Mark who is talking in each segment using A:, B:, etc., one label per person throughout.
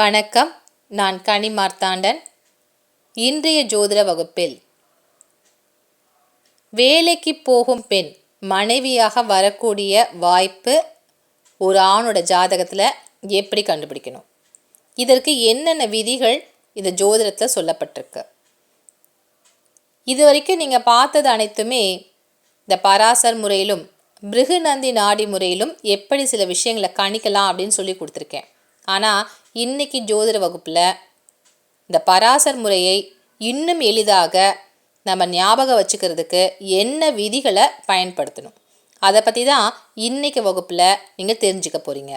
A: வணக்கம். நான் கனி மார்த்தாண்டன். இன்றைய ஜோதிட வகுப்பில் வேலைக்கு போகும் பெண் மனைவியாக வரக்கூடிய வாய்ப்பு ஒரு ஆணோட ஜாதகத்தில் எப்படி கண்டுபிடிக்கணும்? இதற்கு என்னென்ன விதிகள் இந்த ஜோதிடத்தில் சொல்லப்பட்டிருக்கு? இது வரைக்கும் நீங்கள் பார்த்தது அனைத்துமே இந்த பராசர் முறையிலும் பிருகுநந்தி நாடி முறையிலும் எப்படி சில விஷயங்களை கணிக்கலாம் அப்படின்னு சொல்லி கொடுத்துருக்கேன். ஆனால் இன்னைக்கு ஜோதிட வகுப்பில் இந்த பராசர் முறையை இன்னும் எளிதாக நம்ம ஞாபகம் வச்சுக்கிறதுக்கு என்ன விதிகளை பயன்படுத்தணும்? அதை பற்றி தான் இன்னைக்கு வகுப்பில் நீங்கள் தெரிஞ்சுக்க போகிறீங்க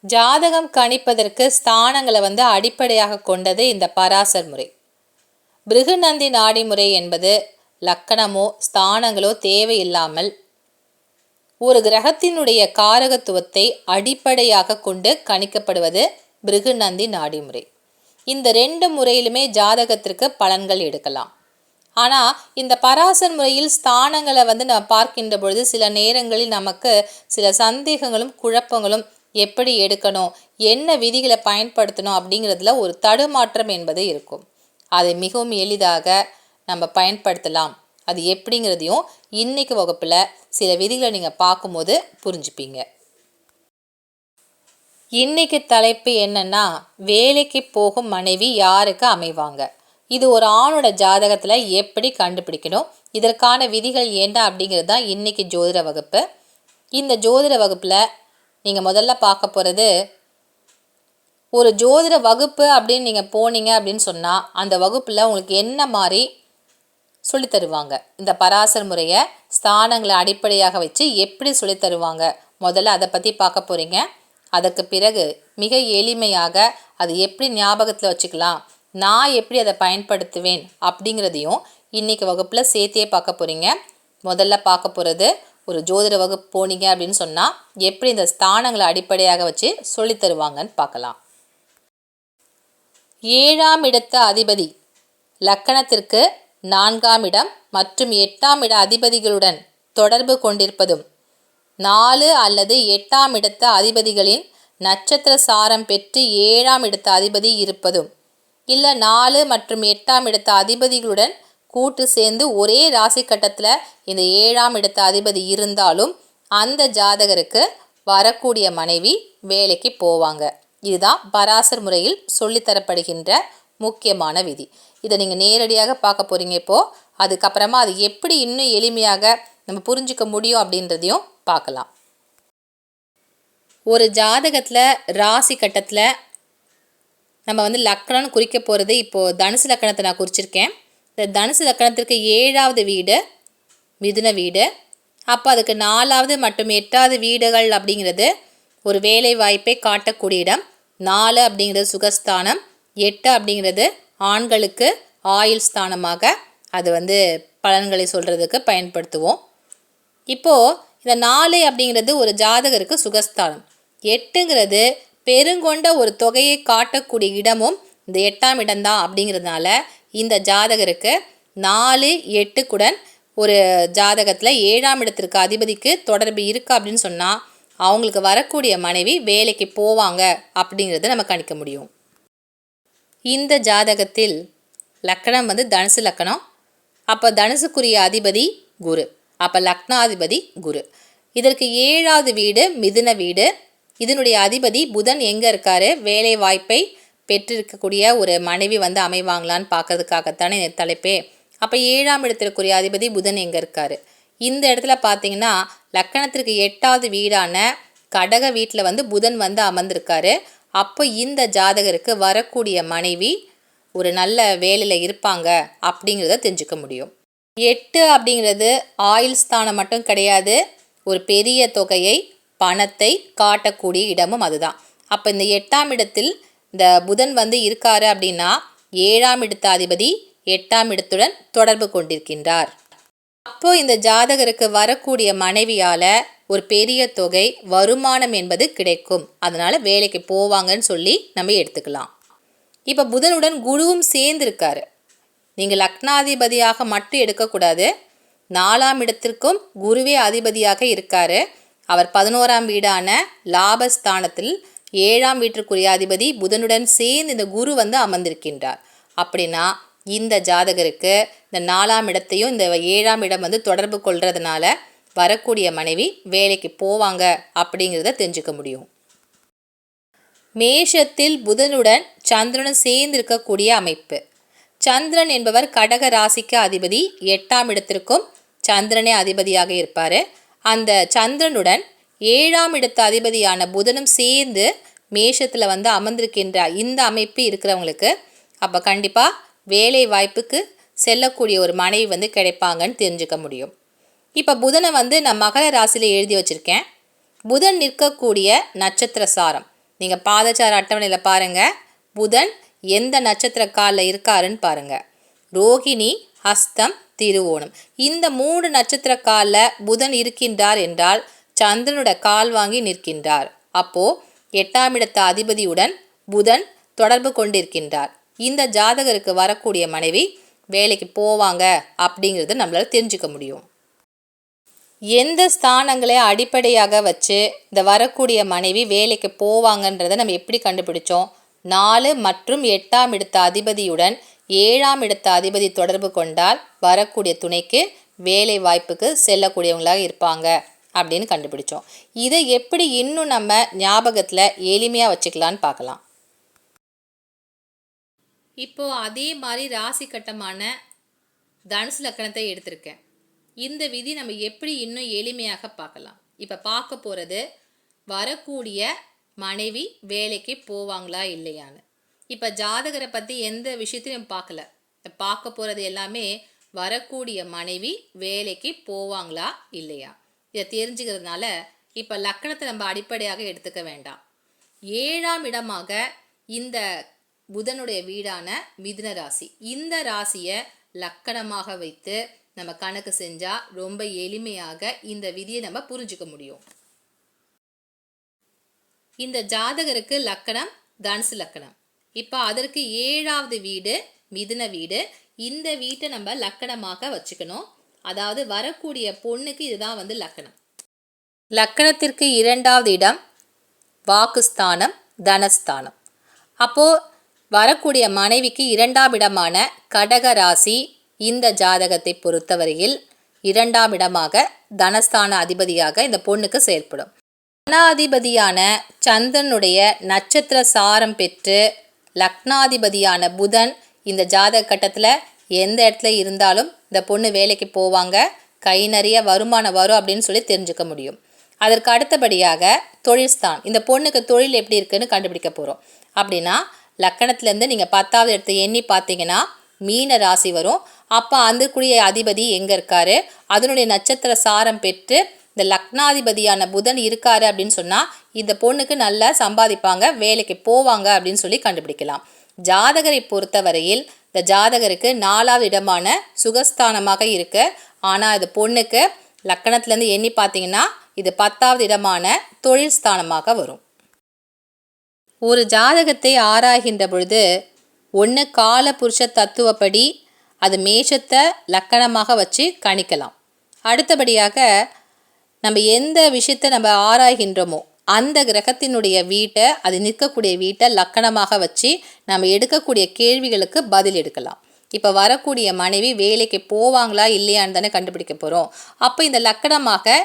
A: ஜாதகம் கணிப்பதற்கு ஸ்தானங்களை வந்து அடிப்படையாக கொண்டது இந்த பராசர் முறை. பிருகுநந்தி நாடி முறை என்பது லக்கணமோ ஸ்தானங்களோ தேவையில்லாமல் ஒரு கிரகத்தினுடைய காரகத்துவத்தை அடிப்படையாக கொண்டு கணிக்கப்படுவது பிருகுநந்தி நாடி முறை இந்த ரெண்டு முறையிலுமே ஜாதகத்திற்கு பலன்கள் எடுக்கலாம். ஆனால் இந்த பராசர் முறையில் ஸ்தானங்களை வந்து நம்ம பார்க்கின்ற பொழுது சில நேரங்களில் நமக்கு சில சந்தேகங்களும் குழப்பங்களும் எப்படி எடுக்கணும் என்ன விதிகளை பயன்படுத்தணும் அப்படிங்கிறதுல ஒரு தடுமாற்றம் என்பது இருக்கும். அதை மிகவும் எளிதாக நம்ம பயன்படுத்தலாம். அது எப்படிங்கிறதையும் இன்னைக்கு வகுப்பில் சில விதிகளை நீங்கள் பார்க்கும்போது புரிஞ்சுப்பீங்க. இன்னைக்கு தலைப்பு என்னன்னா வேலைக்கு போகும் மனைவி யாருக்கு அமைவாங்க? இது ஒரு ஆணோட ஜாதகத்தில் எப்படி கண்டுபிடிக்கணும்? இதற்கான விதிகள் என்ன அப்படிங்கிறது தான் இன்றைக்கி ஜோதிட வகுப்பு. இந்த ஜோதிட வகுப்பில் நீங்கள் முதல்ல பார்க்க போகிறது ஒரு ஜோதிட வகுப்பு அப்படின்னு நீங்கள் போனீங்க அப்படின்னு சொன்னால் அந்த வகுப்பில் உங்களுக்கு என்ன மாதிரி சொல்லி தருவாங்க இந்த பராசர் முறையை ஸ்தானங்களை அடிப்படையாக வச்சு எப்படி சொல்லி தருவாங்க முதல்ல அதை பற்றி பார்க்க போகிறீங்க அதற்கு பிறகு மிக எளிமையாக அது எப்படி ஞாபகத்தில் வச்சுக்கலாம்? நான் எப்படி அதை பயன்படுத்துவேன் அப்படிங்கிறதையும் இன்றைக்கி வகுப்பில் சேர்த்தே பார்க்க போகிறீங்க முதல்ல பார்க்க போகிறது ஒரு ஜோதிட வகுப்பு போனீங்க அப்படின்னு சொன்னால் எப்படி இந்த ஸ்தானங்களை அடிப்படையாக வச்சு சொல்லி தருவாங்கன்னு பார்க்கலாம். ஏழாம் இடத்த அதிபதி லக்கணத்திற்கு நான்காம் இடம் மற்றும் எட்டாம் இட அதிபதிகளுடன் தொடர்பு கொண்டிருப்பதும் நாலு அல்லது எட்டாம் இடத்த அதிபதிகளின் நட்சத்திர சாரம் பெற்று ஏழாம் இடத்த அதிபதி இருப்பதும் இல்லை நாலு மற்றும் எட்டாம் இடத்த அதிபதிகளுடன் கூட்டு சேர்ந்து ஒரே ராசி கட்டத்தில் இந்த ஏழாம் இடத்த அதிபதி இருந்தாலும் அந்த ஜாதகருக்கு வரக்கூடிய மனைவி வேலைக்கு போவாங்க. இதுதான் பராசர் முறையில் சொல்லித்தரப்படுகின்ற முக்கியமான விதி. இதை நீங்கள் நேரடியாக பார்க்க போகிறீங்க இப்போது அதுக்கப்புறமா அது எப்படி இன்னும் எளிமையாக நம்ம புரிஞ்சுக்க முடியும் அப்படின்றதையும் பார்க்கலாம். ஒரு ஜாதகத்தில் ராசி கட்டத்தில் நம்ம வந்து லக்கணம்னு குறிக்க போகிறது இப்போது தனுசு லக்கணத்தை நான் குறிச்சிருக்கேன். இந்த தனுசு லக்கணத்திற்கு ஏழாவது வீடு மிதுன வீடு. அப்போ அதுக்கு நாலாவது மற்றும் எட்டாவது வீடுகள் அப்படிங்கிறது ஒரு வேலை வாய்ப்பை காட்டக்கூடிய இடம். நாலு அப்படிங்கிறது சுகஸ்தானம். எட்டு அப்படிங்கிறது ஆண்களுக்கு ஆயுள் ஸ்தானமாக அது வந்து பலன்களை சொல்கிறதுக்கு பயன்படுத்துவோம். இப்போது இந்த நாலு அப்படிங்கிறது ஒரு ஜாதகருக்கு சுகஸ்தானம். எட்டுங்கிறது பெருங்கொண்ட ஒரு தொகையை காட்டக்கூடிய இடமும் இந்த எட்டாம் இடம்தான் அப்படிங்கிறதுனால இந்த ஜாதகருக்கு நாலு எட்டுக்குடன் ஒரு ஜாதகத்தில் ஏழாம் இடத்திற்கு அதிபதிக்கு தொடர்பு இருக்கா அப்படின்னு சொன்னால் அவங்களுக்கு வரக்கூடிய மனைவி வேலைக்கு போவாங்க அப்படிங்கிறத நம்ம கணிக்க முடியும். இந்த ஜாதகத்தில் லக்கணம் வந்து தனுசு லக்கணம். அப்போ தனுசுக்குரிய அதிபதி குரு. அப்போ லக்னாதிபதி குரு. இதற்கு ஏழாவது வீடு மிதுன வீடு. இதனுடைய அதிபதி புதன் எங்கே இருக்காரு? வேலை வாய்ப்பை பெற்றிருக்கக்கூடிய ஒரு மனைவி வந்து அமைவாங்களான்னு பார்க்கறதுக்காகத்தானே இந்த தலைப்பே. அப்போ ஏழாம் இடத்திற்குரிய அதிபதி புதன் எங்கே இருக்காரு? இந்த இடத்துல பார்த்தீங்கன்னா லக்கணத்திற்கு எட்டாவது வீடான கடக வீட்டில் வந்து புதன் வந்து அமர்ந்திருக்காரு. அப்போ இந்த ஜாதகருக்கு வரக்கூடிய மனைவி ஒரு நல்ல வேலையில் இருப்பாங்க அப்படிங்கிறத தெரிஞ்சுக்க முடியும். எட்டு அப்படிங்கிறது ஆயுள் ஸ்தானம் மட்டும் கிடையாது ஒரு பெரிய தொகையை பணத்தை காட்டக்கூடிய இடமும் அதுதான். அப்போ இந்த எட்டாம் இடத்தில் இந்த புதன் வந்து இருக்காரு அப்படின்னா ஏழாம் இடத்த அதிபதி எட்டாம் இடத்துடன் தொடர்பு கொண்டிருக்கின்றார். அப்போ இந்த ஜாதகருக்கு வரக்கூடிய மனைவியால் ஒரு பெரிய தொகை வருமானம் என்பது கிடைக்கும். அதனால் வேலைக்கு போவாங்கன்னு சொல்லி நம்ம எடுத்துக்கலாம். இப்போ புதனுடன் குருவும் சேர்ந்துருக்காரு. நீங்கள் லக்னாதிபதியாக மட்டும் எடுக்கக்கூடாது நாலாம் இடத்திற்கும் குருவே அதிபதியாக இருக்கார். அவர் பதினோராம் வீடான லாபஸ்தானத்தில் ஏழாம் வீட்டிற்குரிய அதிபதி புதனுடன் சேர்ந்து இந்த குரு வந்து அமர்ந்திருக்கின்றார். அப்படின்னா இந்த ஜாதகருக்கு இந்த நாலாம் இடத்தையும் இந்த ஏழாம் இடம் வந்து தொடர்பு கொள்கிறதுனால வரக்கூடிய மனைவி வேலைக்கு போவாங்க அப்படிங்கிறத தெரிஞ்சுக்க முடியும். மேஷத்தில் புதனுடன் சந்திரனும் சேர்ந்து இருக்கக்கூடிய அமைப்பு. சந்திரன் என்பவர் கடக ராசிக்கு அதிபதி. எட்டாம் இடத்திற்கும் சந்திரனே அதிபதியாக இருப்பார். அந்த சந்திரனுடன் ஏழாம் இடத்து அதிபதியான புதனும் சேர்ந்து மேஷத்தில் வந்து அமர்ந்திருக்கின்ற இந்த அமைப்பு இருக்கிறவங்களுக்கு அப்போ கண்டிப்பாக வேலை வாய்ப்புக்கு செல்லக்கூடிய ஒரு மனைவி வந்து கிடைப்பாங்கன்னு தெரிஞ்சுக்க முடியும். இப்போ புதனை வந்து நான் மகர ராசியில் எழுதி வச்சுருக்கேன். புதன் நிற்கக்கூடிய நட்சத்திர சாரம். நீங்கள் பாதச்சார அட்டவணையில் பாருங்கள் புதன் எந்த நட்சத்திர காலில் இருக்காருன்னு பாருங்கள் ரோகிணி ஹஸ்தம் திருவோணம். இந்த மூணு நட்சத்திர காலில் புதன் இருக்கின்றார் என்றால் சந்திரனோட கால் வாங்கி நிற்கின்றார். அப்போ எட்டாம் இடத்த அதிபதியுடன் புதன் தொடர்பு கொண்டிருக்கின்றார். இந்த ஜாதகருக்கு வரக்கூடிய மனைவி வேலைக்கு போவாங்க அப்படிங்கிறத நம்மளால் தெரிஞ்சுக்க முடியும். எந்த ஸ்தானங்களை அடிப்படையாக வச்சு இந்த வரக்கூடிய மனைவி வேலைக்கு போவாங்கன்றதை நம்ம எப்படி கண்டுபிடிச்சோம்? நாலு மற்றும் எட்டாம் இடத்த அதிபதியுடன் ஏழாம் இடத்த அதிபதி தொடர்பு கொண்டால் வரக்கூடிய துணைக்கு வேலை வாய்ப்புக்கு செல்லக்கூடியவங்களாக இருப்பாங்க அப்படின்னு கண்டுபிடிச்சோம். இதை எப்படி இன்னும் நம்ம ஞாபகத்தில் எளிமையாக வச்சுக்கலான்னு பார்க்கலாம். இப்போது அதே மாதிரி ராசி கட்டமான தனுசு லக்கணத்தை எடுத்திருக்கேன். இந்த விதி நம்ம எப்படி இன்னும் எளிமையாக பார்க்கலாம். இப்போ பார்க்க போகிறது வரக்கூடிய மனைவி வேலைக்கு போவாங்களா இல்லையான்னு. இப்போ ஜாதகரை பற்றி எந்த விஷயத்தையும் பார்க்கல. பார்க்க போகிறது எல்லாமே வரக்கூடிய மனைவி வேலைக்கு போவாங்களா இல்லையா? இதை தெரிஞ்சுக்கிறதுனால இப்போ லக்கணத்தை நம்ம அடிப்படையாக எடுத்துக்க வேண்டாம். ஏழாம் இடமாக இந்த புதனுடைய வீடான மிதுன ராசி. இந்த ராசியை லக்கணமாக வைத்து நம்ம கணக்கு செஞ்சால் ரொம்ப எளிமையாக இந்த விதியை நம்ம புரிஞ்சுக்க முடியும். இந்த ஜாதகருக்கு லக்கணம் தனுசு லக்கணம். இப்போ அதற்கு ஏழாவது வீடு மிதுன வீடு. இந்த வீட்டை நம்ம லக்கணமாக வச்சுக்கணும். அதாவது வரக்கூடிய பொண்ணுக்கு இதுதான் வந்து லக்கணம். லக்கணத்திற்கு இரண்டாவது இடம் வாக்குஸ்தானம் தனஸ்தானம். அப்போது வரக்கூடிய மனைவிக்கு இரண்டாம் இடமான கடக ராசி இந்த ஜாதகத்தை பொறுத்தவரையில் இரண்டாம் இடமாக தனஸ்தான அதிபதியாக இந்த பொண்ணுக்கு செயல்படும் தனாதிபதியான சந்திரனுடைய நட்சத்திர சாரம் பெற்று லக்னாதிபதியான புதன் இந்த ஜாதக கட்டத்தில் எந்த இடத்துல இருந்தாலும் இந்த பொண்ணு வேலைக்கு போவாங்க கை நிறைய வருமானம் வரும் அப்படின்னு சொல்லி தெரிஞ்சுக்க முடியும். அதற்கு அடுத்தபடியாக தொழில்ஸ்தான். இந்த பொண்ணுக்கு தொழில் எப்படி இருக்குன்னு கண்டுபிடிக்க போகிறோம் அப்படின்னா லக்கணத்துலேருந்து நீங்கள் பத்தாவது இடத்த எண்ணி பார்த்தீங்கன்னா மீன ராசி வரும். அப்போ அந்தக்குரிய அதிபதி எங்கே இருக்காரு? அதனுடைய நட்சத்திர சாரம் பெற்று இந்த லக்னாதிபதியான புதன் இருக்காரு அப்படின்னு சொன்னால் இந்த பொண்ணுக்கு நல்லா சம்பாதிப்பாங்க வேலைக்கு போவாங்க அப்படின்னு சொல்லி கண்டுபிடிக்கலாம். ஜாதகரை பொறுத்தவரையில் இந்த ஜாதகருக்கு நாலாவது இடமான சுகஸ்தானமாக இருக்கு. ஆனால் இது பொண்ணுக்கு லக்கணத்துலேருந்து எண்ணி பார்த்தீங்கன்னா இது பத்தாவது இடமான தொழில் ஸ்தானமாக வரும். ஒரு ஜாதகத்தை ஆராய்கின்ற பொழுது ஒன்று கால புருஷ தத்துவப்படி அது மேஷத்தை லக்கணமாக வச்சு கணிக்கலாம். அடுத்தபடியாக நம்ம எந்த விஷயத்தை நம்ம ஆராய்கின்றோமோ அந்த கிரகத்தினுடைய வீட்டை அது நிற்கக்கூடிய வீட்டை லக்கணமாக வச்சு நம்ம எடுக்கக்கூடிய கேள்விகளுக்கு பதில் எடுக்கலாம். இப்போ வரக்கூடிய மனைவி வேலைக்கு போவாங்களா இல்லையான்னு தானே கண்டுபிடிக்க போகிறோம் அப்போ இந்த லக்கணமாக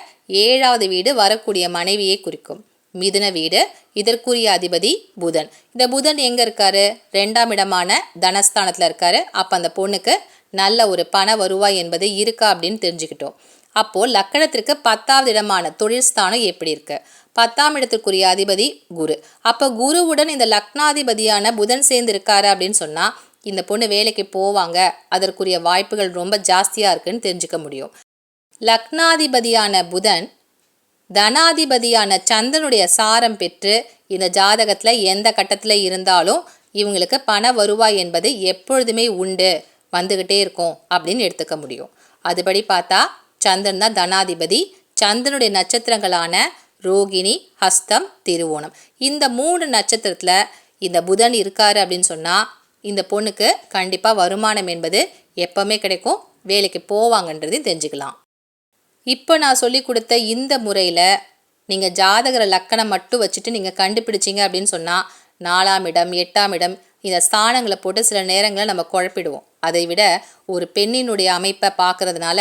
A: ஏழாவது வீடு வரக்கூடிய மனைவியை குறிக்கும். மிதுன வீடு. இதற்குரிய அதிபதி புதன். இந்த புதன் எங்கே இருக்காரு? ரெண்டாம் இடமான தனஸ்தானத்தில் இருக்காரு. அப்போ அந்த பொண்ணுக்கு நல்ல ஒரு பண வருவாய் என்பது இருக்கா அப்படின்னு தெரிஞ்சுக்கிட்டோம். அப்போது லக்கணத்திற்கு பத்தாவது இடமான தொழில் ஸ்தானம் எப்படி இருக்கு? பத்தாம் இடத்திற்குரிய அதிபதி குரு. அப்போ குருவுடன் இந்த லக்னாதிபதியான புதன் சேர்ந்து இருக்காரு அப்படின்னு சொன்னால் இந்த பொண்ணு வேலைக்கு போவாங்க. அதற்குரிய வாய்ப்புகள் ரொம்ப ஜாஸ்தியாக இருக்குன்னு தெரிஞ்சுக்க முடியும். லக்னாதிபதியான புதன் தனாதிபதியான சந்திரனுடைய சாரம் பெற்று இந்த ஜாதகத்தில் எந்த கட்டத்தில் இருந்தாலும் இவங்களுக்கு பண வருவாய் என்பது எப்பொழுதுமே உண்டு. வந்துக்கிட்டே இருக்கும் அப்படின்னு எடுத்துக்க முடியும். அதுபடி பார்த்தா சந்திரன் தான் தனாதிபதி. சந்திரனுடைய நட்சத்திரங்களான ரோகிணி ஹஸ்தம் திருவோணம். இந்த மூணு நட்சத்திரத்தில் இந்த புதன் இருக்காரு அப்படின்னு சொன்னால் இந்த பொண்ணுக்கு கண்டிப்பாக வருமானம் என்பது எப்போவுமே கிடைக்கும். வேலைக்கு போவாங்கன்றதையும் தெரிஞ்சுக்கலாம். இப்போ நான் சொல்லி கொடுத்த இந்த முறையில் நீங்கள் ஜாதகர லக்கணம் மட்டும் வச்சுட்டு நீங்கள் கண்டுபிடிச்சிங்க அப்படின்னு சொன்னால் நாலாம் இடம் எட்டாம் இடம் இந்த ஸ்தானங்களை போட்டு சில நேரங்களில் நம்ம குழப்பிடுவோம். அதை விட ஒரு பெண்ணினுடைய அமைப்பை பார்க்கறதுனால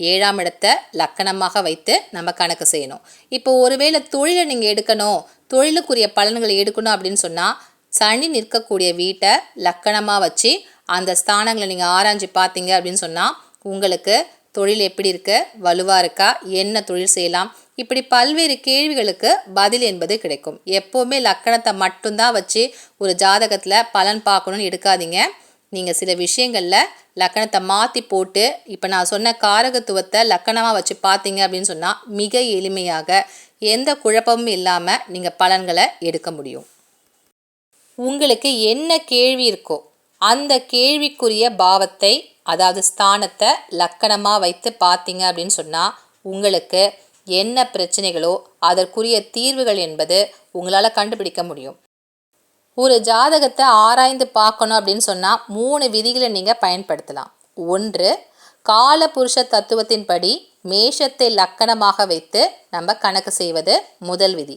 A: ஏழாம் இடத்தை லக்கணமாக வைத்து நம்ம கணக்கு செய்யணும். இப்போ ஒருவேளை தொழிலை நீங்கள் எடுக்கணும் தொழிலுக்குரிய பலன்களை எடுக்கணும் அப்படின்னு சொன்னால் சனி நிற்கக்கூடிய வீட்டை லக்கணமாக வச்சு அந்த ஸ்தானங்களை நீங்கள் ஆராய்ஞ்சு பார்த்தீங்க அப்படின்னு சொன்னால் உங்களுக்கு தொழில் எப்படி இருக்கு? வலுவாக இருக்கா? என்ன தொழில் செய்யலாம்? இப்படி பல்வேறு கேள்விகளுக்கு பதில் என்பது கிடைக்கும். எப்போவுமே லக்கணத்தை மட்டும்தான் வச்சு ஒரு ஜாதகத்தில் பலன் பார்க்கணும்னு எடுக்காதீங்க. நீங்கள் சில விஷயங்களில் லக்கணத்தை மாற்றி போட்டு இப்போ நான் சொன்ன காரகத்துவத்தை லக்கணமாக வச்சு பார்த்தீங்க அப்படின்னு சொன்னால் மிக எளிமையாக எந்த குழப்பமும் இல்லாமல் நீங்கள் பலன்களை எடுக்க முடியும். உங்களுக்கு என்ன கேள்வி இருக்கோ அந்த கேள்விக்குரிய பாவத்தை அதாவது ஸ்தானத்தை லக்கணமாக வைத்து பார்த்தீங்க அப்படின்னு சொன்னால் உங்களுக்கு என்ன பிரச்சனைகளோ அதற்குரிய தீர்வுகள் என்பது உங்களால் கண்டுபிடிக்க முடியும். ஒரு ஜாதகத்தை ஆராய்ந்து பார்க்கணும் அப்படின்னு சொன்னால் மூணு விதிகளை நீங்கள் பயன்படுத்தலாம். ஒன்று காலபுருஷ தத்துவத்தின்படி மேஷத்தை லக்கணமாக வைத்து நம்ம கணக்கு செய்வது முதல் விதி.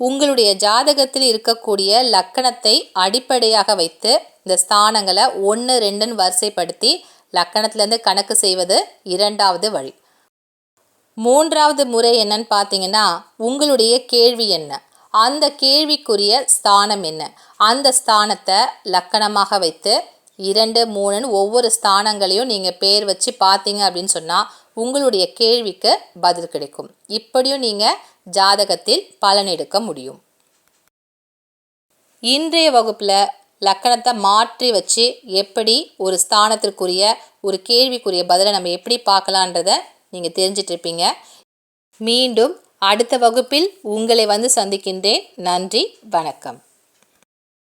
A: உங்களுடைய ஜாதகத்தில் இருக்கக்கூடிய லக்கணத்தை அடிப்படையாக வைத்து இந்த ஸ்தானங்களை ஒன்று ரெண்டுன்னு வரிசைப்படுத்தி லக்கணத்திலேருந்து கணக்கு செய்வது இரண்டாவது வழி. மூன்றாவது முறை என்னன்னு பார்த்தீங்கன்னா உங்களுடைய கேள்வி என்ன? அந்த கேள்விக்குரிய ஸ்தானம் என்ன? அந்த ஸ்தானத்தை லக்கணமாக வைத்து இரண்டு மூணுன்னு ஒவ்வொரு ஸ்தானங்களையும் நீங்கள் பேர் வச்சு பார்த்தீங்க அப்படின்னு சொன்னால் உங்களுடைய கேள்விக்கு பதில் கிடைக்கும். இப்படியும் நீங்கள் ஜாதகத்தில் பலன் எடுக்க முடியும். இன்றைய வகுப்பில் லக்கணத்தை மாற்றி வச்சு எப்படி ஒரு ஸ்தானத்திற்குரிய ஒரு கேள்விக்குரிய பதிலை நம்ம எப்படி பார்க்கலான்றத நீங்கள் தெரிஞ்சிட்ருப்பீங்க மீண்டும் அடுத்த வகுப்பில் உங்களை வந்து சந்திக்கின்றேன். நன்றி வணக்கம்.